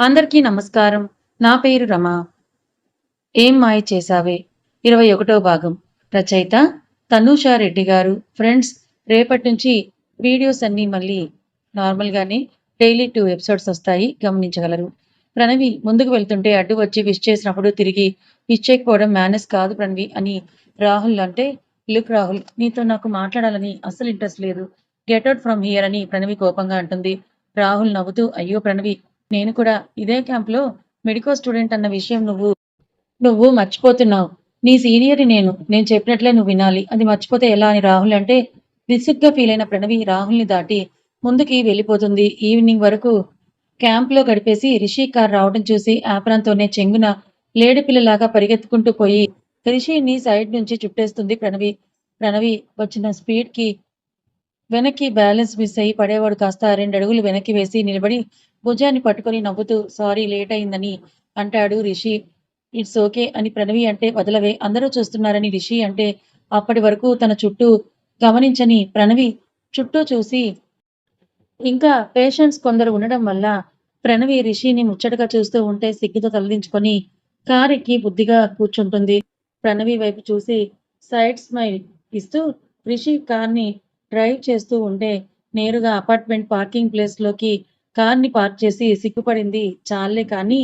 అందరికీ నమస్కారం. నా పేరు రమ. ఏం మాయ చేశావే? ఇరవై ఒకటో భాగం. రచయిత తనూషా రెడ్డి గారు. ఫ్రెండ్స్ రేపటి నుంచి వీడియోస్ అన్నీ మళ్ళీ నార్మల్గానే డైలీ టూ ఎపిసోడ్స్ వస్తాయి. గమనించగలరు. ప్రణవి ముందుకు వెళ్తుంటే అడ్డు వచ్చి విష్ చేసినప్పుడు తిరిగి విష్ చేయకపోవడం మేనేజ్ కాదు ప్రణవి అని రాహుల్ అంటే లుక్ రాహుల్ నీతో నాకు మాట్లాడాలని అస్సలు ఇంట్రెస్ట్ లేదు. గెట్ అవుట్ ఫ్రమ్ హియర్ అని ప్రణవి కోపంగా అంటుంది. రాహుల్ నవ్వుతూ అయ్యో ప్రణవి నేను కూడా ఇదే క్యాంప్లో మెడికో స్టూడెంట్ అన్న విషయం నువ్వు నువ్వు మర్చిపోతున్నావు. నీ సీనియర్ని నేను నేను చెప్పినట్లే నువ్వు వినాలి. అది మర్చిపోతే ఎలా అని రాహుల్ అంటే విసుగ్గా ఫీల్ అయిన ప్రణవి రాహుల్ని దాటి ముందుకి వెళ్ళిపోతుంది. ఈవినింగ్ వరకు క్యాంప్లో గడిపేసి రిషి కార్ రావడం చూసి ఆపరంతోనే చెంగున లేడి పిల్లలాగా పరిగెత్తుకుంటూ పోయి రిషిని సైడ్ నుంచి చుట్టేస్తుంది ప్రణవి. ప్రణవి వచ్చిన స్పీడ్కి వెనక్కి బ్యాలెన్స్ మిస్ అయ్యి పడేవాడు కాస్త రెండు అడుగులు వెనక్కి వేసి నిలబడి భుజాన్ని పట్టుకొని నవ్వుతూ సారీ లేట్ అయిందని అంటాడు రిషి. ఇట్స్ ఓకే అని ప్రణవి అంటే వదలవే అందరూ చూస్తున్నారని రిషి అంటే అప్పటి వరకు తన చుట్టూ గమనించని ప్రణవి చుట్టూ చూసి ఇంకా పేషెంట్స్ కొందరు ఉండడం వల్ల ప్రణవి రిషిని ముచ్చటగా చూస్తూ ఉంటే సిగ్గుతో తలదించుకొని కారెక్కి బుద్ధిగా కూర్చుంటుంది. ప్రణవి వైపు చూసి సైడ్ స్మైల్ ఇస్తూ రిషి కార్ని డ్రైవ్ చేస్తూ ఉంటే నేరుగా అపార్ట్మెంట్ పార్కింగ్ ప్లేస్లోకి కార్ని పార్క్ చేసి సిగ్గుపడింది. చాలే కానీ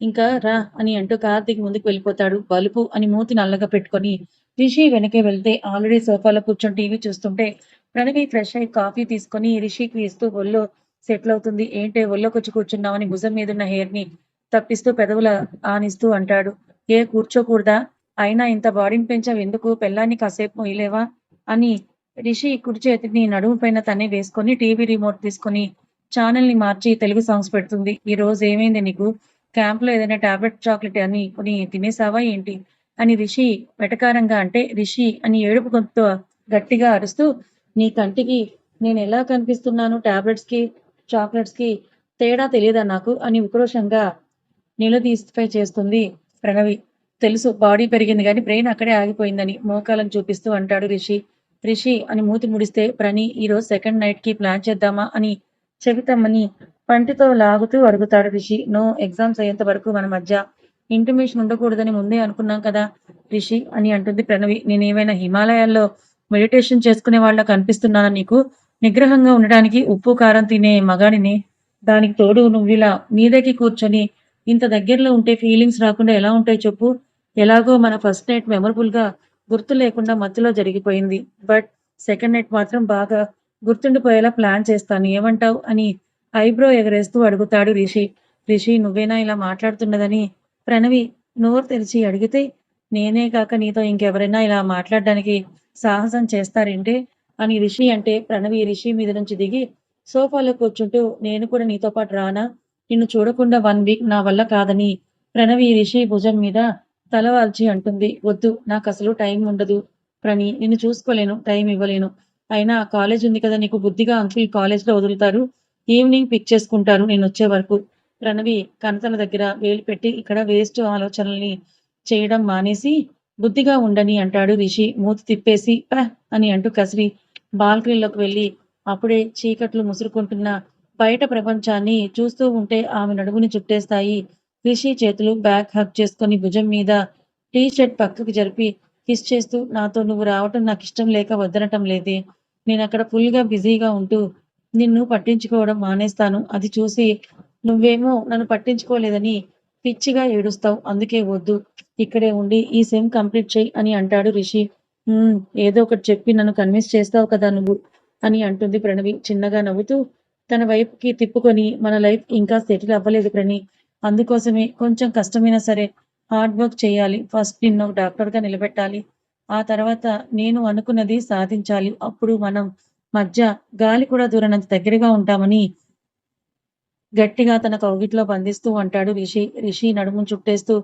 ఇంకా రా అని అంటూ కార్ ముందుకు వెళ్ళిపోతాడు. బలుపు అని మూతి నల్లగా పెట్టుకొని రిషి వెనకే వెళ్తే ఆల్రెడీ సోఫాలో కూర్చొని టీవీ చూస్తుంటే ప్రణవి ఫ్రెష్ అయ్యి కాఫీ తీసుకొని రిషికి ఇస్తూ ఒళ్ళో సెటిల్ అవుతుంది. ఏంటే ఒళ్ళోకొచ్చి కూర్చున్నామని భుజం మీదున్న హెయిర్ని తప్పిస్తూ పెదవుల ఆనిస్తూ అంటాడు. ఏ కూర్చోకూడదా? అయినా ఇంత బాడీని పెంచావు ఎందుకు? పెళ్ళాన్ని కాసేపు మొయ్యలేవా అని రిషి కుడి చేతిని నడుము పైన తనే వేసుకొని టీవీ రిమోట్ తీసుకొని ఛానల్ని మార్చి తెలుగు సాంగ్స్ పెడుతుంది. ఈ రోజు ఏమైంది నీకు? క్యాంప్లో ఏదైనా టాబ్లెట్ చాక్లెట్ అని కొని తినేసావా ఏంటి? అని రిషి వెటకారంగా అంటే రిషి అని ఏడుపు గొంతుతో గట్టిగా అరుస్తూ నీ కంటికి నేను ఎలా కనిపిస్తున్నాను? టాబ్లెట్స్కి చాక్లెట్స్కి తేడా తెలియదా నాకు? అని ఉక్రోషంగా నిలదీస్పై చేస్తుంది ప్రణవి. తెలుసు బాడీ పెరిగింది కానీ బ్రెయిన్ అక్కడే ఆగిపోయిందని మోకాలను చూపిస్తూ అంటాడు రిషి. రిషి అని మూతి ముడిస్తే ప్రణి ఈరోజు సెకండ్ నైట్కి ప్లాన్ చేద్దామా? అని చెబితమ్మని పంటితో లాగుతూ అడుగుతాడు రిషి. నో ఎగ్జామ్స్ అయ్యేంత వరకు మన మధ్య ఇంటిమేషన్ ఉండకూడదని ముందే అనుకున్నాం కదా రిషి అని అంటుంది ప్రణవి. నేను హిమాలయాల్లో మెడిటేషన్ చేసుకునే వాళ్ళ కనిపిస్తున్నానా నీకు? నిగ్రహంగా ఉండడానికి ఉప్పు కారం తినే మగాడిని దానికి తోడు నువ్వు ఇలా మీదకి కూర్చొని ఇంత దగ్గరలో ఉంటే ఫీలింగ్స్ రాకుండా ఎలా ఉంటాయి చెప్పు? ఎలాగో మన ఫస్ట్ నైట్ మెమరబుల్గా గుర్తు లేకుండా మధ్యలో జరిగిపోయింది. బట్ సెకండ్ నైట్ మాత్రం బాగా గుర్తుండిపోయేలా ప్లాన్ చేస్తాను. ఏమంటావు? అని ఐబ్రో ఎగరేస్తూ అడుగుతాడు రిషి. రిషి నువ్వేనా ఇలా మాట్లాడుతున్నదని? ప్రణవి నోరు తెరిచి అడిగితే నేనే కాక నీతో ఇంకెవరైనా ఇలా మాట్లాడడానికి సాహసం చేస్తారంటే? అని రిషి అంటే ప్రణవి రిషి మీద నుంచి దిగి సోఫాలో కూర్చుంటూ నేను కూడా నీతో పాటు రానా? నిన్ను చూడకుండా వన్ వీక్ నా వల్ల కాదని ప్రణవి రిషి భుజం మీద తలవాల్చి అంటుంది. వద్దు నాకు అసలు టైం ఉండదు. ప్రణి నిన్ను చూసుకోలేను టైం ఇవ్వలేను. అయినా కాలేజ్ ఉంది కదా నీకు బుద్ధిగా అంకుల్ కాలేజ్లో వదులుతారు. ఈవినింగ్ పిక్ చేసుకుంటారు నేను వచ్చే వరకు. ప్రణవి కనతల దగ్గర వేలు పెట్టి ఇక్కడ వేస్ట్ ఆలోచనల్ని చేయడం మానేసి బుద్ధిగా ఉండని అంటాడు రిషి. మూతి తిప్పేసి అని అంటూ కసిరి బాల్కనీలోకి వెళ్ళి అప్పుడే చీకట్లు ముసురుకుంటున్న బయట ప్రపంచాన్ని చూస్తూ ఉంటే ఆమె నడుముని చుట్టేస్తాయి. రిషి చేతులు బ్యాక్ హక్ చేసుకొని భుజం మీద టీ షర్ట్ పక్కకి జరిపి కిస్ చేస్తూ నాతో నువ్వు రావటం నాకు ఇష్టం లేక వద్దనటం లేదే. నేను అక్కడ ఫుల్గా బిజీగా ఉంటూ నిన్ను పట్టించుకోవడం మానేస్తాను. అది చూసి నువ్వేమో నన్ను పట్టించుకోలేదని పిచ్చిగా ఏడుస్తావు. అందుకే వద్దు. ఇక్కడే ఉండి ఈ సెమ్ కంప్లీట్ చేయి అని అంటాడు రిషి. "ఉమ్, ఏదో ఒకటి చెప్పి నన్ను కన్విన్స్ చేస్తావు కదా నువ్వు అని అంటుంది ప్రణవి చిన్నగా నవ్వుతూ. తన వైపుకి తిప్పుకొని మన లైఫ్ ఇంకా సెటిల్ అవ్వలేదు ప్రణి. అందుకోసమే కొంచెం కష్టమైనా సరే హార్డ్ వర్క్ చేయాలి. ఫస్ట్ నిన్ను ఒక డాక్టర్గా నిలబెట్టాలి. ఆ తర్వాత నేను అనుకున్నది సాధించాలి. అప్పుడు మనం మధ్య గాలి కూడా దూరనంత దగ్గరగా ఉంటామని గట్టిగా తన కౌగిట్లో బంధిస్తూ అంటాడు రిషి. రిషి నడుము చుట్టేస్తూ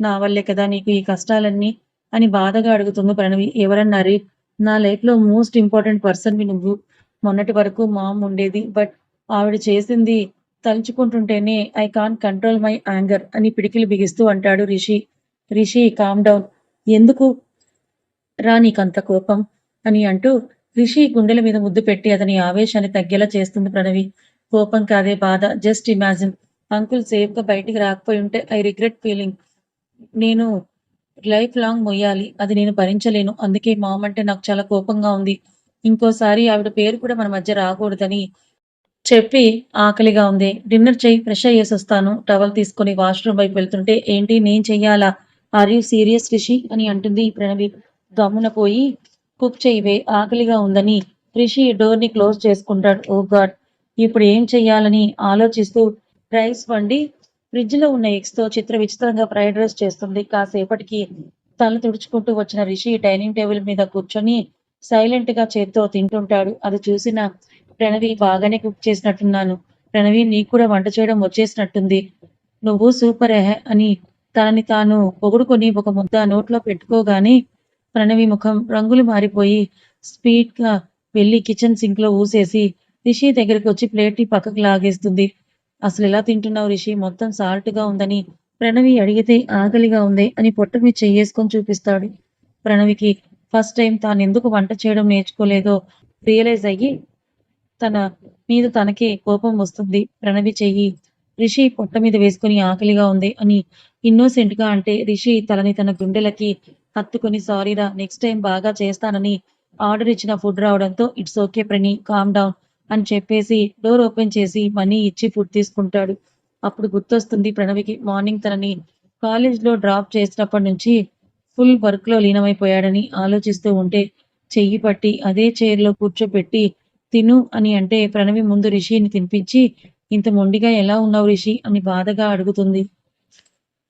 నా వల్లే కదా నీకు ఈ కష్టాలన్నీ అని బాధగా అడుగుతుంది ప్రణవి. ఎవరన్నారు నా లైఫ్లో మోస్ట్ ఇంపార్టెంట్ పర్సన్ మీ నువ్వు. మొన్నటి వరకు మామ్ ఉండేది బట్ ఆవిడ చేసింది తలుచుకుంటుంటేనే I can control my anger అని పిడికిలు బిగిస్తూ అంటాడు రిషి. Rishi calm down. ఎందుకు? రా నీకంత కోపం అని అంటూ రిషి గుండెల మీద ముద్దు పెట్టి అతని ఆవేశాన్ని తగ్గేలా చేస్తుంది ప్రణవి. కోపం కాదే బాధ జస్ట్ ఇమాజిన్ అంకుల్ సేఫ్గా బయటికి రాకపోయి ఉంటే ఐ రిగ్రెట్ ఫీలింగ్ నేను లైఫ్ లాంగ్ మొయ్యాలి అది నేను భరించలేను అందుకే మామ్ అంటే నాకు చాలా కోపంగా ఉంది. ఇంకోసారి ఆవిడ పేరు కూడా మన మధ్య రాకూడదని చెప్పి ఆకలిగా ఉంది. డిన్నర్ చేయి ఫ్రెష్ అయ్యేసి వస్తాను. టవల్ తీసుకొని వాష్రూమ్ వైపు వెళ్తుంటే ఏంటి నేను చెయ్యాలా? Are you serious Rishi? అని అంటుంది ప్రణవి. గమ్మున పోయి కుక్ చేయవే ఆకలిగా ఉందని రిషి డోర్ని క్లోజ్ చేసుకుంటాడు. ఓ గాడ్ ఇప్పుడు ఏం చెయ్యాలని ఆలోచిస్తూ రైస్ వండి ఫ్రిడ్జ్లో ఉన్న ఎగ్స్తో చిత్ర విచిత్రంగా ఫ్రైడ్ రైస్ చేస్తుంది. కాసేపటికి తల తుడుచుకుంటూ వచ్చిన రిషి డైనింగ్ టేబుల్ మీద కూర్చొని సైలెంట్గా చేత్తో తింటుంటాడు. అది చూసిన ప్రణవి బాగానే కుక్ చేసినట్టున్నాను. ప్రణవి నీకు కూడా వంట చేయడం వచ్చేసినట్టుంది. నువ్వు సూపర్ అని తనని తాను పొగుడుకొని ఒక ముద్ద నోట్లో పెట్టుకోగానే ప్రణవి ముఖం రంగులు మారిపోయి స్పీడ్గా వెళ్ళి కిచెన్ సింక్లో ఊసేసి రిషి దగ్గరికి వచ్చి ప్లేట్ని పక్కకు లాగేస్తుంది. అసలు ఎలా తింటున్నావు రిషి? మొత్తం సాల్ట్గా ఉందని ప్రణవి అడిగితే ఆకలిగా ఉంది అని పొట్ట మీద చెయ్యేసుకొని చూపిస్తాడు. ప్రణవికి ఫస్ట్ టైం తాను ఎందుకు వంట చేయడం నేర్చుకోలేదో రియలైజ్ అయ్యి తన మీద తనకే కోపం వస్తుంది. ప్రణవి చెయ్యి రిషి పొట్ట మీద వేసుకుని ఆకలిగా ఉంది అని ఇన్నోసెంట్గా అంటే రిషి తలని తన గుండెలకి హత్తుకొని సారీరా నెక్స్ట్ టైం బాగా చేస్తానని ఆర్డర్ ఇచ్చిన ఫుడ్ రావడంతో it's okay Prani calm down అని చెప్పేసి డోర్ ఓపెన్ చేసి మనీ ఇచ్చి ఫుడ్ తీసుకుంటాడు. అప్పుడు గుర్తొస్తుంది ప్రణవికి మార్నింగ్ తనని కాలేజ్లో డ్రాప్ చేసినప్పటి నుంచి ఫుల్ వర్క్లో లీనమైపోయాడని ఆలోచిస్తూ ఉంటే చెయ్యి పట్టి అదే చైర్లో కూర్చోపెట్టి తిను అని అంటే ప్రణవి ముందు రిషిని తినిపించి ఇంత మొండిగా ఎలా ఉన్నావు రిషి? అని బాధగా అడుగుతుంది.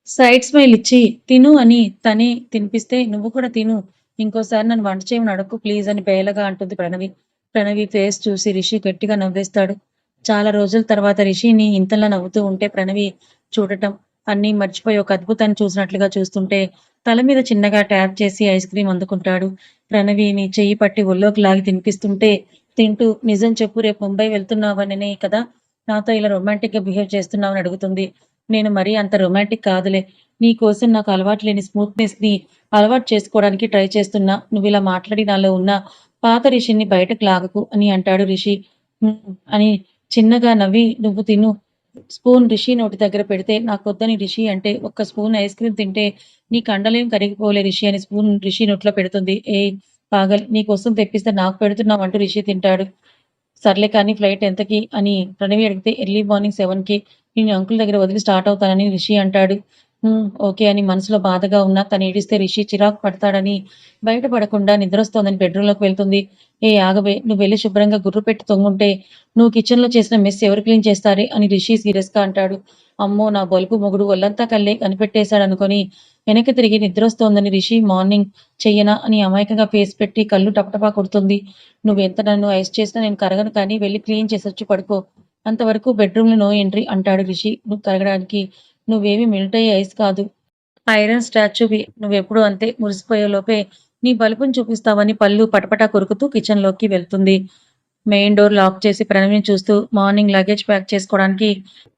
సైడ్ స్మైల్ ఇచ్చి తిను అని తనే తినిపిస్తే నువ్వు కూడా తిను. ఇంకోసారి నన్ను వంట చేయమని అడగకు ప్లీజ్ అని బేలగా అంటుంది ప్రణవి. ప్రణవి ఫేస్ చూసి రిషి గట్టిగా నవ్వేస్తాడు. చాలా రోజుల తర్వాత రిషిని ఇంతలా నవ్వుతూ ఉంటే ప్రణవి చూడటం అన్నీ మర్చిపోయి ఒక అద్భుతాన్ని చూసినట్లుగా చూస్తుంటే తల మీద చిన్నగా ట్యాప్ చేసి ఐస్ క్రీమ్ అందుకుంటాడు. ప్రణవిని చెయ్యి పట్టి ఒళ్ళోకి లాగి తినిపిస్తుంటే తింటూ నిజం చెప్పు రేపు ముంబై వెళ్తున్నావననే కదా? నాతో ఇలా రొమాంటిక్గా బిహేవ్ చేస్తున్నావని అడుగుతుంది. నేను మరీ అంత రొమాంటిక్ కాదులే. నీ కోసం నాకు అలవాటు లేని స్మూత్నెస్ని అలవాటు చేసుకోవడానికి ట్రై చేస్తున్నా. నువ్వు ఇలా మాట్లాడి నాలో ఉన్న పాత రిషిని బయటకు లాగకు అని అంటాడు రిషి. అని చిన్నగా నవ్వి నువ్వు తిను. స్పూన్ రిషి నోటి దగ్గర పెడితే నాకొద్దని రిషి అంటే ఒక్క స్పూన్ ఐస్ క్రీమ్ తింటే నీ కండలేం కరిగిపోలే రిషి అని స్పూన్ రిషి నోట్లో పెడుతుంది. ఏ పాగల్ నీకోసం తెప్పిస్తే నాకు పెడుతున్నావు అంటూ రిషి తింటాడు. సర్లే కానీ ఫ్లైట్ ఎంతకి అని ప్రణవి అడిగితే ఎర్లీ మార్నింగ్ సెవెన్కి నేను అంకుల్ దగ్గర వదిలి స్టార్ట్ అవుతానని రిషి అంటాడు. "హ్మ్, ఓకే అని మనసులో బాధగా ఉన్నా తను ఏడిస్తే రిషి చిరాకు పడతాడని బయటపడకుండా నిద్రొస్తోందని బెడ్రూమ్లోకి వెళ్తుంది. ఏ ఆగవే నువ్వు వెళ్ళి శుభ్రంగా గుర్రు పెట్టి తొంగుంటే నువ్వు కిచెన్లో చేసిన మెస్ ఎవరు క్లీన్ చేస్తారే అని రిషి సీరియస్‌గా అంటాడు. అమ్మో నా బలుపు మొగుడు ఒళ్ళంతా కళ్ళే కనిపెట్టేశాడు అనుకొని వెనక్కి తిరిగి నిద్రొస్తోందని రిషి మార్నింగ్ చెయ్యనా అని అమాయకంగా ఫేస్ పెట్టి కళ్ళు టపటపా కొడుతుంది. నువ్వు ఎంత నన్ను ఐస్ చేసినా నేను కరగను కానీ వెళ్ళి క్లీన్ చేసొచ్చి పడుకో. అంతవరకు బెడ్రూమ్లో నో ఎంట్రీ అంటాడు రిషి. నువ్వు తరగడానికి నువ్వేమి మెల్ట్ అయ్యే ఐస్ కాదు. ఐరన్ స్టాచ్యూవి నువ్వెప్పుడు అంతే మురిసిపోయే లోపే నీ బలుపుని చూపిస్తావని పళ్ళు పటపటా కొరుకుతూ కిచెన్లోకి వెళ్తుంది. మెయిన్ డోర్ లాక్ చేసి ప్రణవిని చూస్తూ మార్నింగ్ లగేజ్ ప్యాక్ చేసుకోవడానికి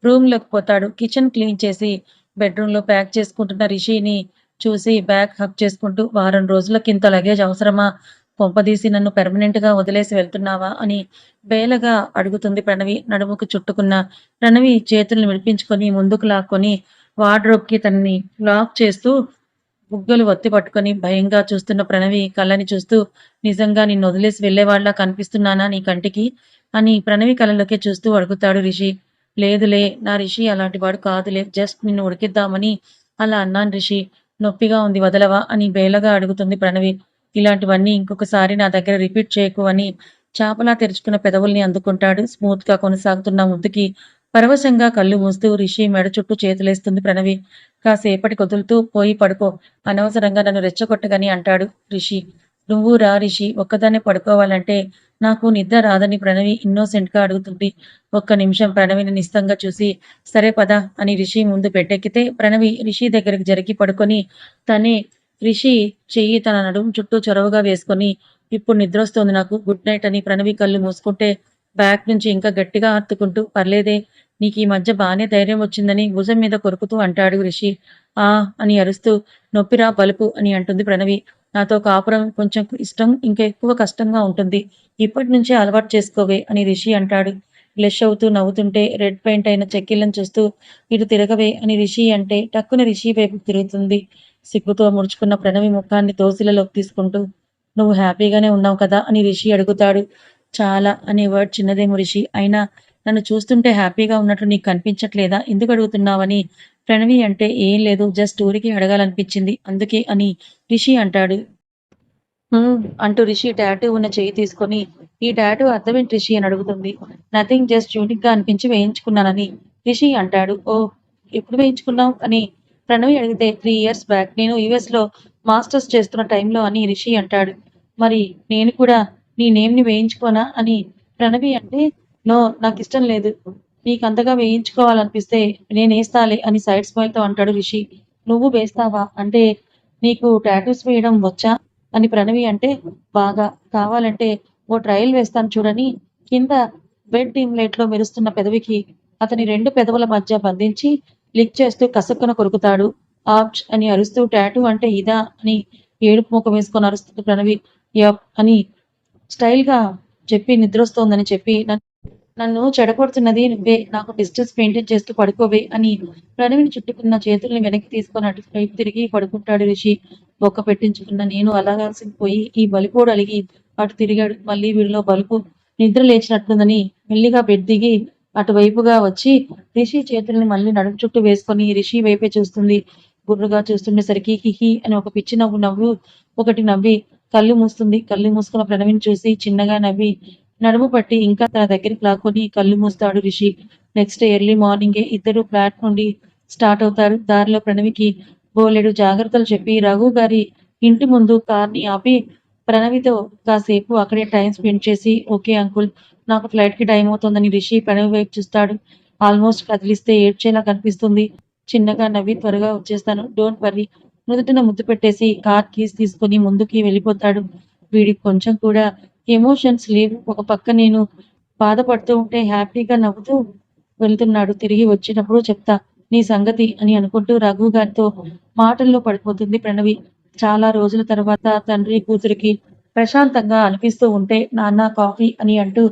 రూమ్లోకి పోతాడు. కిచెన్ క్లీన్ చేసి బెడ్రూమ్లో ప్యాక్ చేసుకుంటున్న రిషిని చూసి బ్యాగ్ హక్ చేసుకుంటూ వారం రోజుల ఇంత లగేజ్ అవసరమా? పొంపదీసి నన్ను పెర్మనెంట్గా వదిలేసి వెళ్తున్నావా అని బేలగా అడుగుతుంది ప్రణవి. నడుముకు చుట్టుకున్న ప్రణవి చేతులను విడిపించుకొని ముందుకు లాక్కొని వార్డ్రోబ్కి తనని లాక్ చేస్తూ బుగ్గలు ఒత్తి పట్టుకొని భయంగా చూస్తున్న ప్రణవి కళ్ళని చూస్తూ నిజంగా నిన్ను వదిలేసి వెళ్ళేవాళ్ళ కనిపిస్తున్నానా నీ కంటికి? అని ప్రణవి కళ్ళలోకి చూస్తూ అడుగుతాడు రిషి. లేదులే నా రిషి అలాంటి వాడు కాదులే జస్ట్ నిన్ను ఉడికిద్దామని అలా అన్నాను రిషి. నొప్పిగా ఉంది వదలవా? అని బేలగా అడుగుతుంది ప్రణవి. ఇలాంటివన్నీ ఇంకొకసారి నా దగ్గర రిపీట్ చేయకు అని చాపలా తెరుచుకున్న పెదవుల్ని అందుకుంటాడు. స్మూత్గా కొనసాగుతున్న ముద్దుకి పరవశంగా కళ్ళు మూస్తూ రిషి మెడ చుట్టూ చేతులేస్తుంది ప్రణవి. కాసేపటి కొదులుతూ పోయి పడుకో అనవసరంగా నన్ను రెచ్చగొట్టగని అంటాడు రిషి. నువ్వు రా రిషి ఒక్కదాన్నే పడుకోవాలంటే నాకు నిద్ర రాదని ప్రణవి ఇన్నోసెంట్గా అడుగుతుంది. ఒక్క నిమిషం ప్రణవిని నిస్తంగా చూసి సరే పద అని రిషి ముందు పెట్టెక్కితే ప్రణవి రిషి దగ్గరికి జరిగి పడుకొని తనే రిషి చెయ్యి తన నడుము చుట్టూ చొరవగా వేసుకొని ఇప్పుడు నిద్రొస్తోంది నాకు గుడ్ నైట్ అని ప్రణవి కళ్ళు మూసుకుంటే బ్యాక్ నుంచి ఇంకా గట్టిగా హత్తుకుంటూ పర్లేదే నీకు ఈ మధ్య బాగానే ధైర్యం వచ్చిందని భుజం మీద కొరుకుతూ అంటాడు రిషి. ఆ అని అరుస్తూ నొప్పిరా బలుపు అని అంటుంది ప్రణవి. నాతో కాపురం కొంచెం ఇష్టం ఇంకా ఎక్కువ కష్టంగా ఉంటుంది. ఇప్పటి నుంచే అలవాటు చేసుకోవే అని రిషి అంటాడు. బ్లష్ అవుతూ నవ్వుతుంటే రెడ్ పెయింట్ అయిన చెక్కిళ్ళను చూస్తూ ఇటు తిరగవే అని రిషి అంటే టక్కున రిషి వైపు తిరుగుతుంది. సిగ్గుతో ముడుచుకున్న ప్రణవి ముఖాన్ని తోసిలలోకి తీసుకుంటూ నువ్వు హ్యాపీగానే ఉన్నావు కదా? అని రిషి అడుగుతాడు. చాలా అనే వర్డ్ చిన్నదేమో రిషి. అయినా నన్ను చూస్తుంటే హ్యాపీగా ఉన్నట్లు నీకు కనిపించట్లేదా? ఎందుకు అడుగుతున్నావని? ప్రణవి అంటే ఏం లేదు జస్ట్ ఊరికి అడగాలనిపించింది. అందుకే అని రిషి అంటాడు. "హ్మ్" అంటూ రిషి టాటూ ఉన్న చెయ్యి తీసుకొని ఈ టాటూ అర్థమేంటి రిషి? అని అడుగుతుంది. నథింగ్ జస్ట్ యూనిక్గా అనిపించి వేయించుకున్నానని రిషి అంటాడు. ఓ ఎప్పుడు వేయించుకున్నావు? అని ప్రణవి అడిగితే త్రీ ఇయర్స్ బ్యాక్ నేను యుఎస్లో మాస్టర్స్ చేస్తున్న టైంలో అని రిషి అంటాడు. మరి నేను కూడా నీ నేమ్ని వేయించుకోనా? అని ప్రణవి అంటే నో నాకు ఇష్టం లేదు. నీకు అంతగా వేయించుకోవాలనిపిస్తే నేను వేస్తాలే అని సైడ్ స్మైల్తో అంటాడు రిషి. నువ్వు వేస్తావా? అంటే నీకు టాటూస్ వేయడం వచ్చా? అని ప్రణవి అంటే బాగా. కావాలంటే ఓ ట్రయల్ వేస్తాను చూడని కింద బెడ్ టీమ్ లైట్లో మెరుస్తున్న పెదవికి అతని రెండు పెదవుల మధ్య బంధించి లిక్ చేస్తూ కసక్కున కొరుకుతాడు. ఆప్చ్ అని అరుస్తూ టాటూ అంటే ఇదా? అని ఏడుపు ముఖం వేసుకొని అరుస్తుంది ప్రణవి. యప్ అని స్టైల్గా చెప్పి నిద్రొస్తోందని చెప్పి "నన్ను- నన్ను చెడగొడుతున్నది నువ్వే నాకు డిస్టెన్స్ మెయింటైన్ చేస్తూ పడుకోవే అని ప్రణవిని చుట్టుకున్న చేతుల్ని వెనక్కి తీసుకొని అటు వైపు తిరిగి పడుకుంటాడు రిషి. బొక్క పెట్టించుకున్న నేను అలాగాల్సిపోయి ఈ బలిపోడు అలిగి అటు తిరిగాడు. మళ్ళీ వీడిలో బలుపు నిద్ర లేచినట్లుందని మెల్లిగా బెడ్ దిగి అటువైపుగా వచ్చి రిషి చేతుల్ని మళ్ళీ నడుము చుట్టూ వేసుకొని రిషి వైపే చూస్తుంది. గుర్రుగా చూస్తుండేసరికి హిహి అని ఒక పిచ్చి నవ్వు నవ్వు ఒకటి నవ్వి కళ్ళు మూస్తుంది. కళ్ళు మూసుకున్న ప్రణవిని చూసి చిన్నగా నవ్వి నడుము పట్టి ఇంకా తన దగ్గరికి లాక్కొని కళ్ళు మూస్తాడు రిషి. నెక్స్ట్ ఎర్లీ మార్నింగే ఇద్దరు ఫ్లాట్ నుండి స్టార్ట్ అవుతారు. దారిలో ప్రణవికి బోలెడు జాగ్రత్తలు చెప్పి రఘు గారి ఇంటి ముందు కార్ని ఆపి ప్రణవితో కాసేపు అక్కడే టైం స్పెండ్ చేసి ఓకే అంకుల్ నాకు ఫ్లైట్కి టైం అవుతుందని రిషి ప్రణవి వైపు చూస్తాడు. ఆల్మోస్ట్ కదిలిస్తే ఏడ్చేలా కనిపిస్తుంది. చిన్నగా నవ్వి త్వరగా వచ్చేస్తాను. డోంట్ వర్రీ నుదుటిన ముద్దు పెట్టేసి కార్ కీస్ తీసుకుని ముందుకి వెళ్ళిపోతాడు. వీడికి కొంచెం కూడా ఎమోషన్స్ లేవు. ఒక పక్క నేను బాధపడుతూ ఉంటే హ్యాపీగా నవ్వుతూ వెళ్తున్నాడు. తిరిగి వచ్చినప్పుడు చెప్తా నీ సంగతి అని అనుకుంటూ రఘు గారితో మాటల్లో పడిపోతుంది ప్రణవి. చాలా రోజుల తర్వాత తండ్రి కూతురికి ప్రశాంతంగా అనిపిస్తూ ఉంటే నాన్న కాఫీ అని అంటూ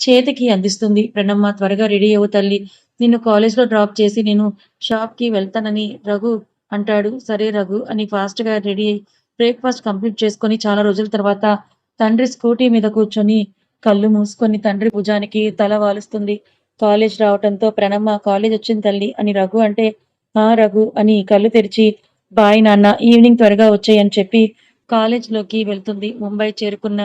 చేతికి అందిస్తుంది. ప్రణమ్మ త్వరగా రెడీ అవ్వు తల్లి. నిన్ను కాలేజ్లో డ్రాప్ చేసి నేను షాప్కి వెళ్తానని రఘు అంటాడు. సరే రఘు అని ఫాస్ట్గా రెడీ అయి బ్రేక్ఫాస్ట్ కంప్లీట్ చేసుకొని చాలా రోజుల తర్వాత తండ్రి స్కూటీ మీద కూర్చొని కళ్ళు మూసుకొని తండ్రి భుజానికి తల వాలుస్తుంది. కాలేజ్ రావటంతో ప్రణమ్మ కాలేజ్ వచ్చింది తల్లి అని రఘు అంటే ఆ రఘు అని కళ్ళు తెరిచి బాయ్ నాన్న ఈవినింగ్ త్వరగా వచ్చాయి అని చెప్పి కాలేజ్లోకి వెళ్తుంది. ముంబై చేరుకున్న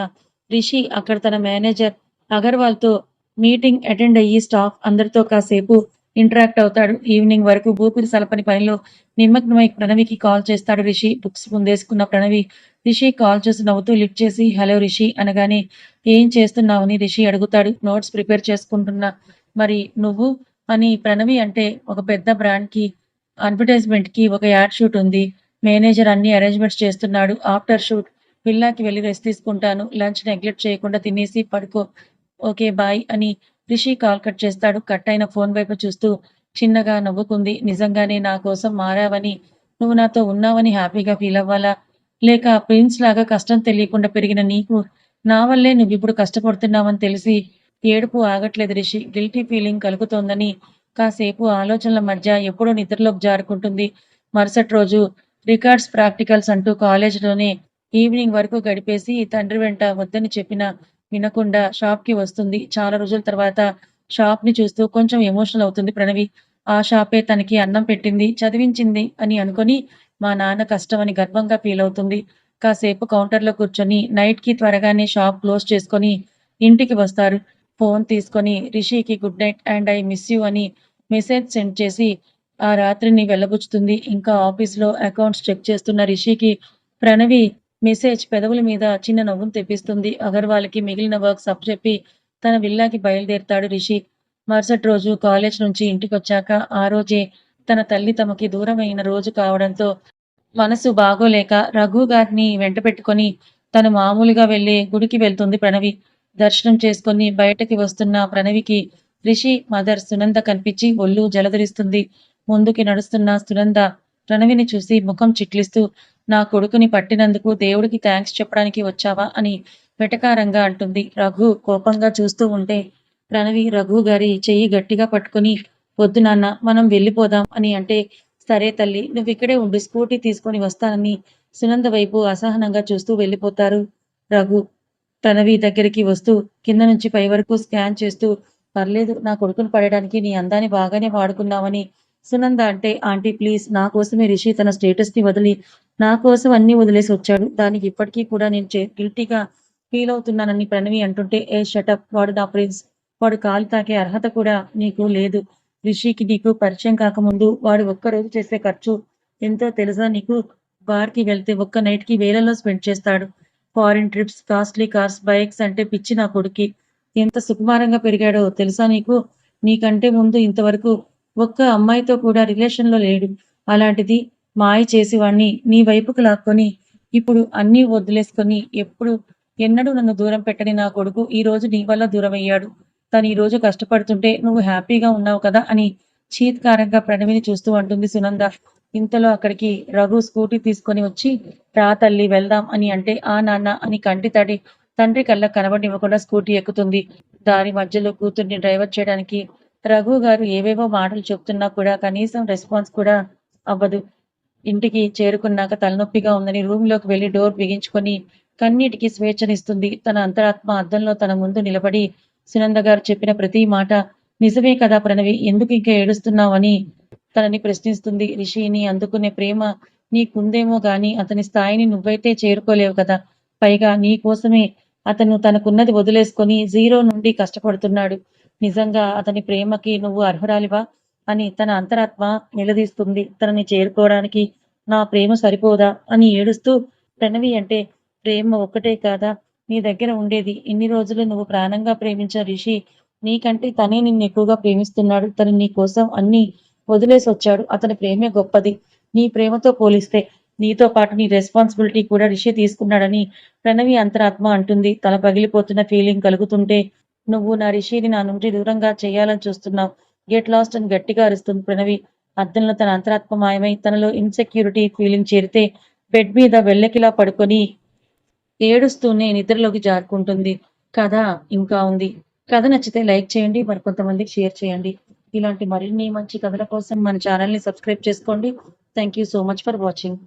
రిషి అక్కడ తన మేనేజర్ అగర్వాల్తో మీటింగ్ అటెండ్ అయ్యి స్టాఫ్ అందరితో కాసేపు ఇంటరాక్ట్ అవుతాడు. ఈవినింగ్ వరకు భూపిరి సలపని పనిలో నిమగ్నమై ప్రణవికి కాల్ చేస్తాడు రిషి. బుక్స్ ముందేసుకున్న ప్రణవి రిషి కాల్ చేసి నవ్వుతూ లిఫ్ట్ చేసి హలో రిషి అనగానే ఏం చేస్తున్నావని? రిషి అడుగుతాడు. నోట్స్ ప్రిపేర్ చేసుకుంటున్నా. మరి నువ్వు? అని ప్రణవి అంటే ఒక పెద్ద బ్రాండ్కి అడ్వర్టైజ్మెంట్కి ఒక యాడ్ షూట్ ఉంది. మేనేజర్ అన్ని అరేంజ్మెంట్స్ చేస్తున్నాడు. ఆఫ్టర్ షూట్ విల్లాకి వెళ్ళి రెస్ట్ తీసుకుంటాను. లంచ్ నెగ్లెక్ట్ చేయకుండా తినేసి పడుకో. ఓకే బాయ్ అని రిషి కాల్ కట్ చేస్తాడు. కట్ అయిన ఫోన్ వైపు చూస్తూ చిన్నగా నవ్వుకుంది. నిజంగానే నా కోసం మారావని నువ్వు నాతో ఉన్నావని హ్యాపీగా ఫీల్ అవ్వాలా? లేక ప్రిన్స్ లాగా కష్టం తెలియకుండా పెరిగిన నీకు నా వల్లే నువ్వు ఇప్పుడు కష్టపడుతున్నావని తెలిసి ఏడుపు ఆగట్లేదు రిషి. గిల్టీ ఫీలింగ్ కలుగుతోందని కాసేపు ఆలోచనల మధ్య ఎప్పుడో నిద్రలోకి జారుకుంటుంది. మరుసటి రోజు రికార్డ్స్ ప్రాక్టికల్స్ అంటూ కాలేజీలోనే ఈవినింగ్ వరకు గడిపేసి తండ్రి వెంట వద్దని చెప్పిన వినకుండా షాప్కి వస్తుంది. చాలా రోజుల తర్వాత షాప్ని చూస్తూ కొంచెం ఎమోషనల్ అవుతుంది ప్రణవి. ఆ షాపే తనకి అన్నం పెట్టింది చదివించింది అని అనుకొని మా నాన్న కష్టం అని గర్వంగా ఫీల్ అవుతుంది. కాసేపు కౌంటర్లో కూర్చొని నైట్కి త్వరగానే షాప్ క్లోజ్ చేసుకొని ఇంటికి వస్తారు. ఫోన్ తీసుకొని రిషికి good night and I miss you అని మెసేజ్ సెండ్ చేసి ఆ రాత్రిని వెళ్ళబుచ్చుతుంది. ఇంకా ఆఫీస్లో అకౌంట్స్ చెక్ చేస్తున్న రిషికి ప్రణవి మెసేజ్ పెదవుల మీద చిన్న నవ్వును తెప్పిస్తుంది. అగర్వాల్కి మిగిలిన వర్క్స్ అప్పచెప్పి తన విల్లాకి బయలుదేరుతాడు రిషి. మరుసటి రోజు కాలేజ్ నుంచి ఇంటికి వచ్చాక ఆ రోజే తన తల్లి తమకి దూరమైన రోజు కావడంతో మనసు బాగోలేక రఘు గారిని వెంట పెట్టుకొని తను మామూలుగా వెళ్ళి గుడికి వెళ్తుంది ప్రణవి. దర్శనం చేసుకొని బయటకి వస్తున్న ప్రణవికి రిషి మదర్ సునంద కనిపించి ఒళ్ళు జలధరిస్తుంది. ముందుకి నడుస్తున్న సునంద ప్రణవిని చూసి ముఖం చిట్లిస్తూ నా కొడుకుని పట్టినందుకు దేవుడికి థ్యాంక్స్ చెప్పడానికి వచ్చావా అని వెటకారంగా అంటుంది. రఘు కోపంగా చూస్తూ ఉంటే ప్రణవి రఘు గారి చెయ్యి గట్టిగా పట్టుకొని వద్దు నాన్న మనం వెళ్ళిపోదాం అని అంటే సరే తల్లి నువ్వు ఇక్కడే ఉండి స్కూటీ తీసుకొని వస్తానని సునంద వైపు అసహనంగా చూస్తూ వెళ్ళిపోతారు రఘు. ప్రణవి దగ్గరికి వస్తూ కింద నుంచి పై వరకు స్కాన్ చేస్తూ పర్లేదు నా కొడుకును పడడానికి నీ అందాన్ని బాగానే వాడుకున్నావని సునంద అంటే ఆంటీ ప్లీజ్ నా కోసమే రిషి తన స్టేటస్ని వదిలి నా కోసం అన్ని వదిలేసి వచ్చాడు. దానికి ఇప్పటికీ కూడా నేను గిల్టీగా ఫీల్ అవుతున్నానని ప్రణవి అంటుంటే ఏ షటప్ వాడు నా ప్రిన్స్ వాడు కాలు తాకే అర్హత కూడా నీకు లేదు. రిషికి నీకు పరిచయం కాకముందు వాడు ఒక్కరోజు చేసే ఖర్చు ఎంతో తెలుసా? నీకు బార్కి వెళ్తే ఒక్క నైట్కి వేలలో స్పెండ్ చేస్తాడు. Foreign trips costly cars bikes అంటే పిచ్చి నా కొడుకి ఎంత సుకుమారంగా పెరిగాడో తెలుసా నీకు? నీకంటే ముందు ఇంతవరకు ఒక్క అమ్మాయితో కూడా రిలేషన్లో లేడు. అలాంటిది మాయ చేసేవాణ్ణి నీ వైపుకు లాక్కొని ఇప్పుడు అన్నీ వదిలేసుకొని ఎప్పుడు ఎన్నడూ నన్ను దూరం పెట్టని నా కొడుకు ఈ రోజు నీ వల్ల దూరం అయ్యాడు తను ఈ రోజు కష్టపడుతుంటే నువ్వు హ్యాపీగా ఉన్నావు కదా అని చీత్కారంగా ప్రణవిని చూస్తూ అంటుంది సునంద. ఇంతలో అక్కడికి రఘు స్కూటీ తీసుకొని వచ్చి రా తల్లి వెళ్దాం అని అంటే ఆ నాన్న అని కంటి తడి తండ్రి కళ్ళ కనబడివ్వకుండా స్కూటీ ఎక్కుతుంది. దారి మధ్యలో కూతుర్ని డ్రైవర్ చేయడానికి రఘు గారు ఏవేవో మాటలు చెప్తున్నా కూడా కనీసం రెస్పాన్స్ కూడా అవ్వదు. ఇంటికి చేరుకున్నాక తలనొప్పిగా ఉందని రూమ్లోకి వెళ్ళి డోర్ బిగించుకొని కన్నీటికి స్వేచ్ఛనిస్తుంది. తన అంతరాత్మ అద్దంలో తన ముందు నిలబడి సునంద గారు చెప్పిన ప్రతి మాట నిజమే కదా ప్రణవి? ఎందుకు ఇంకా ఏడుస్తున్నావని తనని ప్రశ్నిస్తుంది. రిషిని అందుకునే ప్రేమ నీకుందేమో గాని అతని స్థాయిని నువ్వైతే చేరుకోలేవు కదా. పైగా నీ కోసమే అతను తనకున్నది వదిలేసుకొని జీరో నుండి కష్టపడుతున్నాడు. నిజంగా అతని ప్రేమకి నువ్వు అర్హురాలివా? అని తన అంతరాత్మ నిలదీస్తుంది. తనని చేరుకోవడానికి నా ప్రేమ సరిపోదా అని ఏడుస్తూ ప్రణవి అంటే ప్రేమ ఒక్కటే కాదా? నీ దగ్గర ఉండేది ఇన్ని రోజులు నువ్వు ప్రాణంగా ప్రేమించిన రిషి. నీకంటే తనే నిన్ను ఎక్కువగా ప్రేమిస్తున్నాడు. తను నీ కోసం అన్ని వదిలేసి వచ్చాడు అతని ప్రేమే గొప్పది. నీ ప్రేమతో పోలిస్తే నీతో పాటు నీ రెస్పాన్సిబిలిటీ కూడా రిషి తీసుకున్నాడని ప్రణవి అంతరాత్మ అంటుంది. తల పగిలిపోతున్న ఫీలింగ్ కలుగుతుంటే నువ్వు నా రిషిని నా నుండి దూరంగా చేయాలని చూస్తున్నావు. గెట్ లాస్ట్ అని గట్టిగా అరుస్తుంది ప్రణవి. అద్దంలో తన అంతరాత్మ మాయమై తనలో ఇన్సెక్యూరిటీ ఫీలింగ్ చేరితే బెడ్ మీద వెళ్ళకిలా పడుకొని ఏడుస్తూనే నిద్రలోకి జారుకుంటుంది. కథ ఇంకా ఉంది. కథ నచ్చితే లైక్ చేయండి మరి కొంతమందికి షేర్ చేయండి. ఇలాంటి మరిన్ని మంచి కథల కోసం మన ఛానల్ని సబ్స్క్రైబ్ చేసుకోండి. Thank you so much for watching